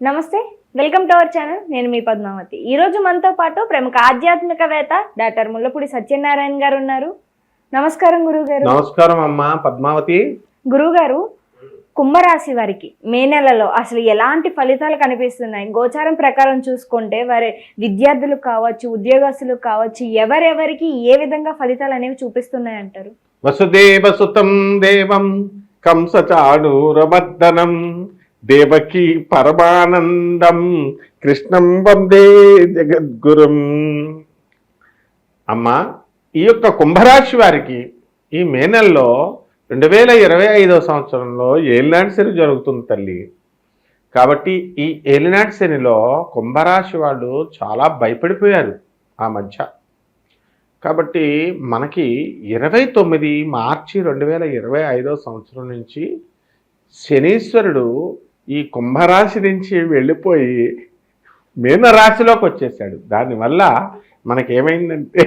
నమస్తే welcome to our channel. నేను మీ పద్మావతి. ఈ రోజు మనతో పాటు ప్రముఖ ఆధ్యాత్మికవేత్త డాక్టర్ ముల్లపూడి సత్యనారాయణ గారు ఉన్నారు. నమస్కారం గురువు గారు నమస్కారం అమ్మా పద్మావతి. గురువు గారు కుంభరాశి వారికి మే నెలలో అసలు ఎలాంటి ఫలితాలు కనిపిస్తున్నాయి? గోచారం ప్రకారం చూసుకుంటే వారి విద్యార్థులు కావచ్చు ఉద్యోగస్తులు కావచ్చు ఎవరెవరికి ఏ విధంగా ఫలితాలు అనేవి చూపిస్తున్నాయి అంటారు వసుదేవ సుతం దేవం కంసచాణూరమర్దనం. దేవకి పరమానందం కృష్ణం వందే జగద్గురుం. అమ్మ ఈ యొక్క కుంభరాశి వారికి ఈ మే నెలలో రెండు వేల ఇరవై ఐదవ సంవత్సరంలో ఏలినాటి శని జరుగుతుంది తల్లి. కాబట్టి ఈ ఏలినాటి శనిలో కుంభరాశి వాళ్ళు చాలా భయపడిపోయారు ఆ మధ్య. కాబట్టి మనకి ఇరవై తొమ్మిది మార్చి రెండు వేల ఇరవై ఐదో సంవత్సరం నుంచి శనీశ్వరుడు ఈ కుంభరాశి నుంచి వెళ్ళిపోయి మీనరాశిలోకి వచ్చేసాడు దానివల్ల మనకేమైందంటే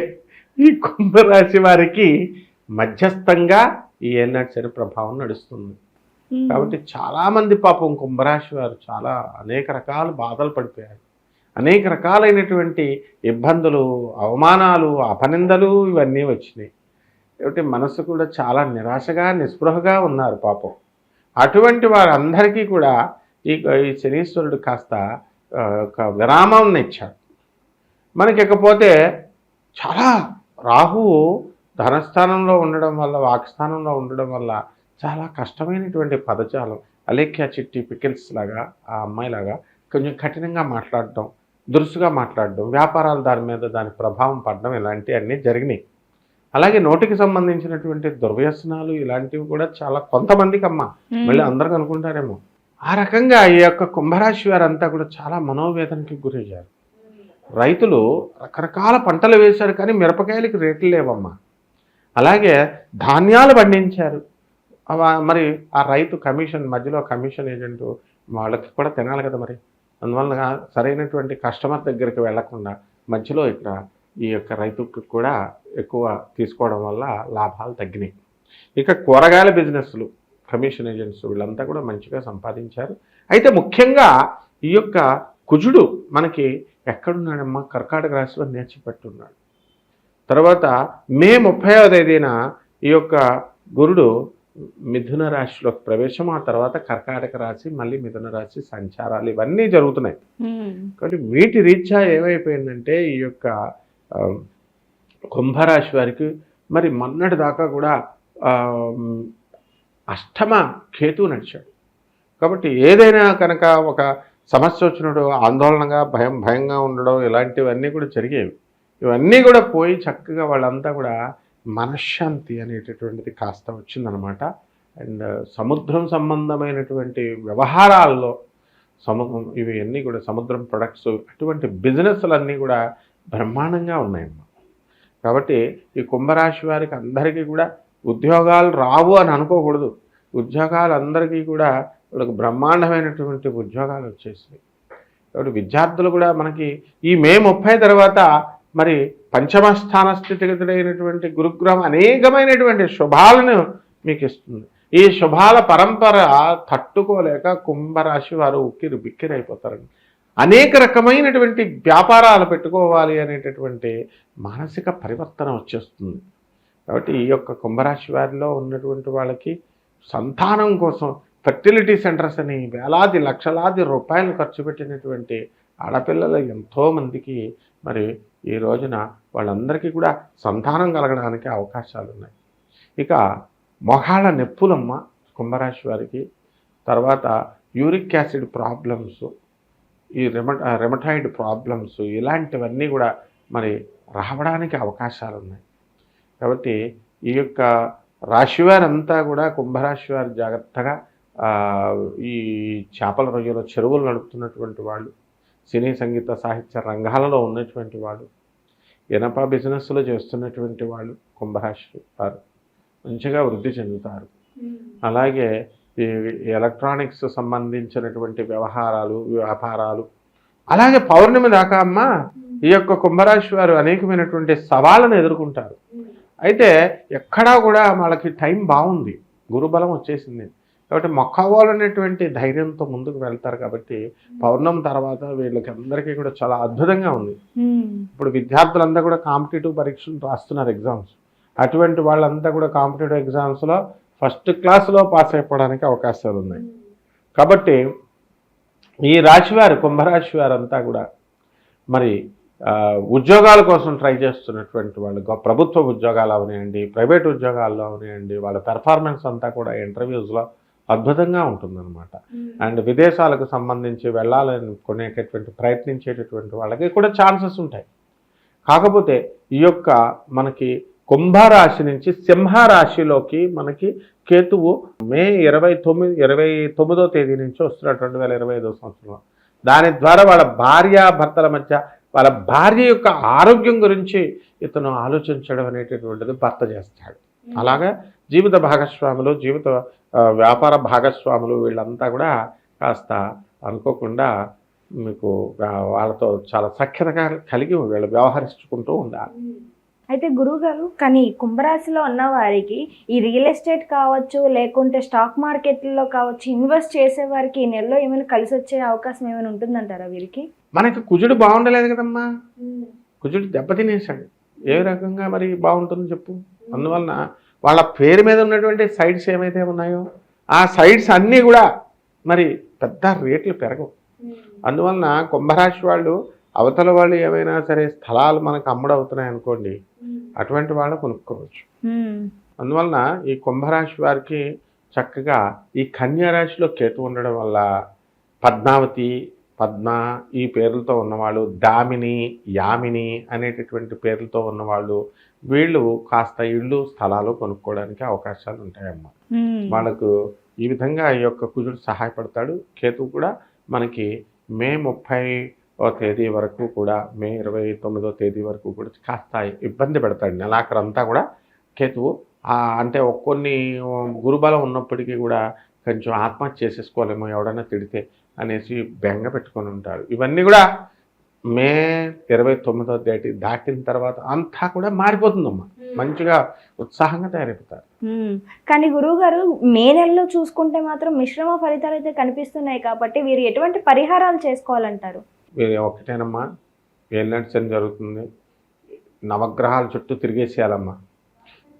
ఈ కుంభరాశి వారికి మధ్యస్థంగా ఈ ఏనాటి శని ప్రభావం నడుస్తుంది. కాబట్టి చాలామంది పాపం కుంభరాశి వారు చాలా అనేక రకాల బాధలు పడిపోయారు. అనేక రకాలైనటువంటి ఇబ్బందులు అవమానాలు అపనిందలు ఇవన్నీ వచ్చినాయి. కాబట్టి మనసు కూడా చాలా నిరాశగా నిస్పృహగా ఉన్నారు పాపం. అటువంటి వారందరికీ కూడా ఈ ఈ శనీశ్వరుడు కాస్త ఒక విరామం ఇచ్చాడు. మనకి ఇకపోతే చాలా రాహువు ధనస్థానంలో ఉండడం వల్ల వాక్స్థానంలో ఉండడం వల్ల చాలా కష్టమైనటువంటి పదజాలం అలేఖ్య చిట్టి పికిల్స్ లాగా ఆ అమ్మాయిలాగా కొంచెం కఠినంగా మాట్లాడటం దురుసుగా మాట్లాడడం వ్యాపారాలు దాని మీద దాని ప్రభావం పడడం ఇలాంటివన్నీ జరిగినాయి. అలాగే నోటికి సంబంధించినటువంటి దుర్వ్యసనాలు ఇలాంటివి కూడా చాలా కొంతమందికి అమ్మ మళ్ళీ అందరికి అనుకుంటారేమో ఆ రకంగా ఈ యొక్క కుంభరాశి వారంతా కూడా చాలా మనోవేదనకి గురయ్యారు. రైతులు రకరకాల పంటలు వేశారు కానీ మిరపకాయలకి రేట్లు లేవమ్మా. అలాగే ధాన్యాలు పండించారు. మరి ఆ రైతు కమిషన్ మధ్యలో కమిషన్ ఏజెంట్ వాళ్ళకి కూడా తినాలి కదా మరి. అందువలన సరైనటువంటి కస్టమర్ దగ్గరికి వెళ్ళకుండా మధ్యలో ఇక్కడ ఈ యొక్క రైతుకు కూడా ఎక్కువ తీసుకోవడం వల్ల లాభాలు తగ్గినాయి. ఇక కూరగాయల బిజినెస్లు కమిషన్ ఏజెంట్స్ వీళ్ళంతా కూడా మంచిగా సంపాదించారు. అయితే ముఖ్యంగా ఈ యొక్క కుజుడు మనకి ఎక్కడున్నాడమ్మా? కర్కాటక రాశిలో నేర్చిపెట్టున్నాడు తర్వాత మే ముప్పైవ తేదీన ఈ యొక్క గురుడు మిథున రాశిలోకి ప్రవేశం ఆ తర్వాత కర్కాటక రాశి మళ్ళీ మిథున రాశి సంచారాలు ఇవన్నీ జరుగుతున్నాయి. కాబట్టి వీటి రీత్యా ఏమైపోయిందంటే ఈ యొక్క కుంభరాశి వారికి మరి మొన్నటి దాకా కూడా అష్టమ కేతు నడిచాడు. కాబట్టి ఏదైనా కనుక ఒక సమస్య వచ్చినప్పుడు ఆందోళనగా భయం భయంగా ఉండడం ఇలాంటివన్నీ కూడా జరిగేవి. ఇవన్నీ కూడా పోయి చక్కగా వాళ్ళంతా కూడా మనశ్శాంతి అనేటటువంటిది కాస్త వచ్చిందనమాట. అండ్ సముద్రం సంబంధమైనటువంటి వ్యవహారాల్లో సముద్రం ఇవి అన్నీ కూడా సముద్రం ప్రొడక్ట్స్ అటువంటి బిజినెస్లన్నీ కూడా బ్రహ్మాండంగా ఉన్నాయమ్మా కాబట్టి ఈ కుంభరాశి వారికి అందరికీ కూడా ఉద్యోగాలు రావు అని అనుకోకూడదు. ఉద్యోగాలు అందరికీ కూడా వాళ్ళకి బ్రహ్మాండమైనటువంటి ఉద్యోగాలు వచ్చేసాయి కాబట్టి విద్యార్థులు కూడా మనకి ఈ మే ముప్పై తర్వాత మరి పంచమ స్థాన స్థితిగతుడైనటువంటి గురుగ్రహం అనేకమైనటువంటి శుభాలను మీకు ఇస్తుంది. ఈ శుభాల పరంపర తట్టుకోలేక కుంభరాశి వారు ఉక్కిరి బిక్కిరైపోతారండి అనేక రకమైనటువంటి వ్యాపారాలు పెట్టుకోవాలి అనేటటువంటి మానసిక పరివర్తన వచ్చేస్తుంది. కాబట్టి ఈ యొక్క కుంభరాశి వారిలో ఉన్నటువంటి వాళ్ళకి సంతానం కోసం ఫెర్టిలిటీ సెంటర్స్ అని వేలాది లక్షలాది రూపాయలు ఖర్చు పెట్టినటువంటి ఆడపిల్లలు ఎంతోమందికి మరి ఈ రోజున వాళ్ళందరికీ కూడా సంతానం కలగడానికి అవకాశాలు ఉన్నాయి. ఇక మొహాళ్ళ నొప్పులమ్మ కుంభరాశి వారికి తర్వాత యూరిక్ యాసిడ్ ప్రాబ్లమ్స్ ఈ రెమ రెమటాయిడ్ ప్రాబ్లమ్స్ ఇలాంటివన్నీ కూడా మరి రావడానికి అవకాశాలు ఉన్నాయి కాబట్టి ఈ యొక్క రాశివారంతా కూడా కుంభరాశి వారు జాగ్రత్తగా ఈ చేపల రొయ్యల చెరువులు నడుపుతున్నటువంటి వాళ్ళు సినీ సంగీత సాహిత్య రంగాలలో ఉన్నటువంటి వాళ్ళు ఇనప బిజినెస్లో చేస్తున్నటువంటి వాళ్ళు కుంభరాశి వారు మంచిగా వృద్ధి చెందుతారు. అలాగే ఈ ఎలక్ట్రానిక్స్ సంబంధించినటువంటి వ్యవహారాలు వ్యాపారాలు. అలాగే పౌర్ణమి దాకా అమ్మ ఈ యొక్క కుంభరాశి వారు అనేకమైనటువంటి సవాళ్ళను ఎదుర్కొంటారు. అయితే ఎక్కడా కూడా వాళ్ళకి టైం బాగుంది. గురుబలం వచ్చేసింది. కాబట్టి మొక్కవాలనేటువంటి ధైర్యంతో ముందుకు వెళ్తారు కాబట్టి పౌర్ణమి తర్వాత వీళ్ళకి అందరికీ కూడా చాలా అద్భుతంగా ఉంది. ఇప్పుడు విద్యార్థులంతా కూడా కాంపిటేటివ్ పరీక్షలు రాస్తున్నారు ఎగ్జామ్స్. అటువంటి వాళ్ళంతా కూడా కాంపిటేటివ్ ఎగ్జామ్స్లో ఫస్ట్ క్లాస్లో పాస్ అయిపోవడానికి అవకాశాలు ఉన్నాయి. కాబట్టి ఈ రాశి వారు కుంభరాశి వారంతా కూడా మరి ఉద్యోగాల కోసం ట్రై చేస్తున్నటువంటి వాళ్ళు ప్రభుత్వ ఉద్యోగాలు అవనివ్వండి ప్రైవేట్ ఉద్యోగాల్లో అవనివ్వండి వాళ్ళ పెర్ఫార్మెన్స్ అంతా కూడా ఇంటర్వ్యూస్లో అద్భుతంగా ఉంటుందన్నమాట. అండ్ విదేశాలకు సంబంధించి వెళ్ళాలనుకునేటటువంటి ప్రయత్నించేటటువంటి వాళ్ళకి కూడా ఛాన్సెస్ ఉంటాయి. కాకపోతే ఈ యొక్క మనకి కుంభరాశి నుంచి సింహరాశిలోకి మనకి కేతువు మే ఇరవై తొమ్మిది ఇరవై తొమ్మిదో తేదీ నుంచి వస్తున్నాడు రెండు వేల ఇరవై ఐదో సంవత్సరంలో. దాని ద్వారా వాళ్ళ భార్య భర్తల మధ్య వాళ్ళ భార్య యొక్క ఆరోగ్యం గురించి ఇతను ఆలోచించడం అనేటటువంటిది భర్త చేస్తాడు. అలాగా జీవిత భాగస్వాములు జీవిత వ్యాపార భాగస్వాములు వీళ్ళంతా కూడా కాస్త అనుకోకుండా మీకు వాళ్ళతో చాలా సఖ్యతగా కలిగి వీళ్ళు వ్యవహరించుకుంటూ ఉండాలి. అయితే గురువు గారు కానీ కుంభరాశిలో ఉన్న వారికి ఈ రియల్ ఎస్టేట్ కావచ్చు లేకుంటే స్టాక్ మార్కెట్లో కావచ్చు ఇన్వెస్ట్ చేసే వారికి ఈ నెలలో ఏమైనా కలిసి వచ్చే అవకాశం ఏమైనా ఉంటుందంటారా వీరికి? మనకి కుజుడు బాగుండలేదు కదమ్మా. కుజుడు దెబ్బతినేశాడు. ఏ రకంగా మరి బాగుంటుందో చెప్పు. అందువలన వాళ్ళ పేరు మీద ఉన్నటువంటి సైడ్స్ ఏమైతే ఉన్నాయో ఆ సైడ్స్ అన్నీ కూడా మరి పెద్ద రేట్లు పెరగవు. అందువలన కుంభరాశి వాళ్ళు అవతల వాళ్ళు ఏమైనా సరే స్థలాలు మనకు అమ్ముడవుతున్నాయి అనుకోండి అటువంటి వాళ్ళు కొనుక్కోవచ్చు. అందువలన ఈ కుంభరాశి వారికి చక్కగా ఈ కన్యా రాశిలో కేతు ఉండడం వల్ల పద్మావతి పద్మ ఈ పేర్లతో ఉన్నవాళ్ళు దామిని యామిని అనేటటువంటి పేర్లతో ఉన్నవాళ్ళు వీళ్ళు కాస్త ఇళ్ళు స్థలాలు కొనుక్కోవడానికి అవకాశాలు ఉంటాయన్నమాట ఉమ్, వాళ్ళకు ఈ విధంగా ఈ యొక్క కుజుడు సహాయపడతాడు. కేతు కూడా మనకి మే ముప్పై తేదీ వరకు కూడా మే ఇరవై తొమ్మిదో తేదీ వరకు కూడా కాస్త ఇబ్బంది పెడతాడు. నెలాఖరంతా కూడా కేతువు అంటే కొన్ని గురుబలం ఉన్నప్పటికీ కూడా కొంచెం ఆత్మహత్య చేసేసుకోవాలేమో ఎవడన్నా తిడితే అనేసి బెంగ పెట్టుకొని ఉంటారు ఇవన్నీ కూడా మే ఇరవై తొమ్మిదో తేదీ దాటిన తర్వాత అంతా కూడా మారిపోతుందమ్మా. మంచిగా ఉత్సాహంగా తయారైపోతారు. కానీ గురువు గారు మే నెలలో చూసుకుంటే మాత్రం మిశ్రమ ఫలితాలు అయితే కనిపిస్తున్నాయి కాబట్టి వీరు ఎటువంటి పరిహారాలు చేసుకోవాలంటారు? వీరు ఒకటేనమ్మా ఏళ్ళంటి శని జరుగుతుంది. నవగ్రహాల చుట్టూ తిరిగేసేయాలమ్మా.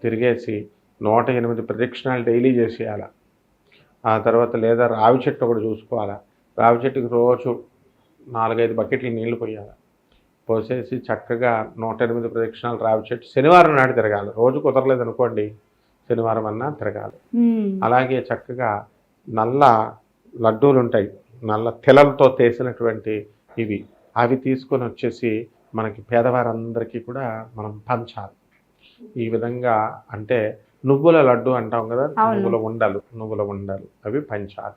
తిరిగేసి నూట ఎనిమిది ప్రదక్షిణాలు డైలీ చేసేయాలి. ఆ తర్వాత లేదా రావి చెట్టు ఒకటి చూసుకోవాలా. రావి చెట్టుకి రోజు నాలుగైదు బకెట్లు నీళ్ళు పోయాలి. పోసేసి చక్కగా నూట ఎనిమిది ప్రదక్షిణాలు రావి చెట్టు శనివారం నాడు తిరగాలి. రోజు కుదరలేదు అనుకోండి. శనివారం అన్నా తిరగాలి. అలాగే చక్కగా నల్ల లడ్డూలు ఉంటాయి నల్ల తెలలతో చేసినటువంటి ఇవి. అవి తీసుకొని వచ్చేసి మనకి పేదవారందరికీ కూడా మనం పంచాలి. ఈ విధంగా అంటే నువ్వుల లడ్డు అంటాం కదా. నువ్వుల ఉండలు నువ్వుల ఉండలు అవి పంచాలి.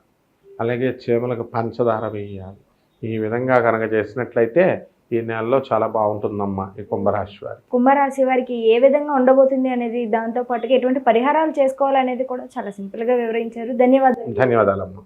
అలాగే చీమలకు పంచదార వేయాలి. ఈ విధంగా కనుక చేసినట్లయితే ఈ నెలలో చాలా బాగుంటుందమ్మా ఈ కుంభరాశి వారి కుంభరాశి వారికి ఏ విధంగా ఉండబోతుంది అనేది దాంతో పాటుగా ఎటువంటి పరిహారాలు చేసుకోవాలనేది కూడా చాలా సింపుల్గా వివరించారు. ధన్యవాదాలు. ధన్యవాదాలమ్మా.